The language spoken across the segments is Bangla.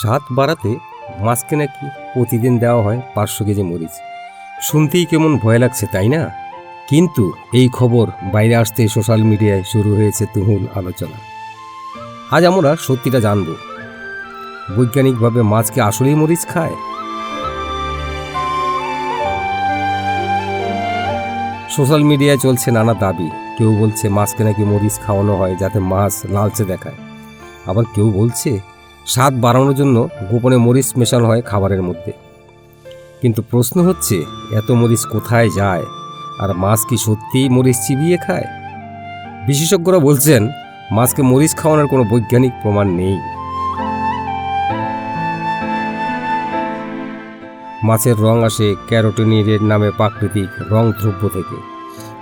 স্বাদ বাড়াতে মাছকে নাকি প্রতিদিন দেওয়া হয় পাঁচশো কেজি মরিচ? শুনতেই কেমন ভয় লাগছে, তাই না? কিন্তু এই খবর বাইরে আসতে সোশ্যাল মিডিয়ায় শুরু হয়েছে তুমুল আলোচনা। আজ আমরা সত্যিটা জানব। বৈজ্ঞানিকভাবে মাছকে আসলেই মরিচ খায়? সোশ্যাল মিডিয়ায় চলছে নানা দাবি। কেউ বলছে মাছকে নাকি মরিচ খাওয়ানো হয় যাতে মাছ লালচে দেখায়। আবার কেউ বলছে স্বাদ বাড়ানোর জন্য গোপনে মরিচ মেশানো হয় খাবারের মধ্যে। কিন্তু প্রশ্ন হচ্ছে, এত মরিচ কোথায় যায়? আর মাছ কি সত্যিই মরিচ চিবিয়ে খায়? বিশেষজ্ঞরা বলছেন, মাছকে মরিচ খাওয়ানোর কোনো বৈজ্ঞানিক প্রমাণ নেই। মাছের রং আসে ক্যারোটিনিডের নামে প্রাকৃতিক রং দ্রব্য থেকে,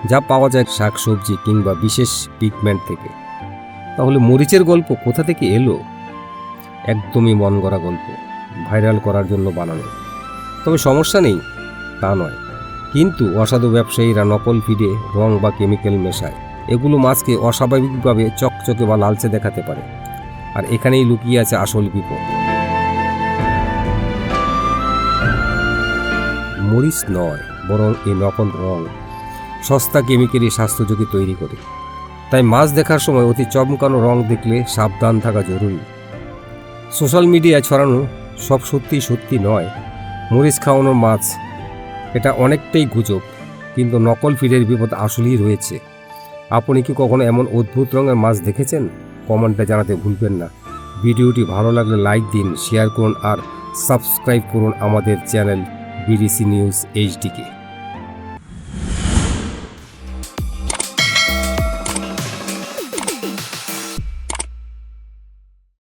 যা পাওয়া যায় শাকসবজি কিংবা বিশেষ পিগমেন্ট থেকে। তাহলে মরিচের গল্প কোথা থেকে এলো? একদমই মন গড়া গল্প, ভাইরাল করার জন্য বানানো। তবে সমস্যা নেই, তা নয়। কিন্তু অসাধু ব্যবসায়ীরা নকল ফিডে রং বা কেমিক্যাল মেশায়। এগুলো মাছকে অস্বাভাবিকভাবে চকচকে বা লালচে দেখাতে পারে। আর এখানেই লুকিয়ে আছে আসল বিপদ। মরিচ নয়, বরং এই নকল রং সস্তা কেমিক্যালি স্বাস্থ্য ঝুঁকি তৈরি করে। তাই মাছ দেখার সময় অতি চমকানো রং দেখলে সাবধান থাকা জরুরি। সোশ্যাল মিডিয়ায় ছড়ানো সব সত্যি সত্যি নয়। মরিচ খাওয়ানোর মাছ, এটা অনেকটাই গুজব, কিন্তু নকল ফিডের বিপদ আসলেই রয়েছে। আপনি কি কখনো এমন অদ্ভুত রঙের মাছ দেখেছেন? কমেন্টে জানাতে ভুলবেন না। ভিডিওটি ভালো লাগলে লাইক দিন, শেয়ার করুন আর সাবস্ক্রাইব করুন আমাদের চ্যানেল বিডিসি নিউজ এইচডিকে।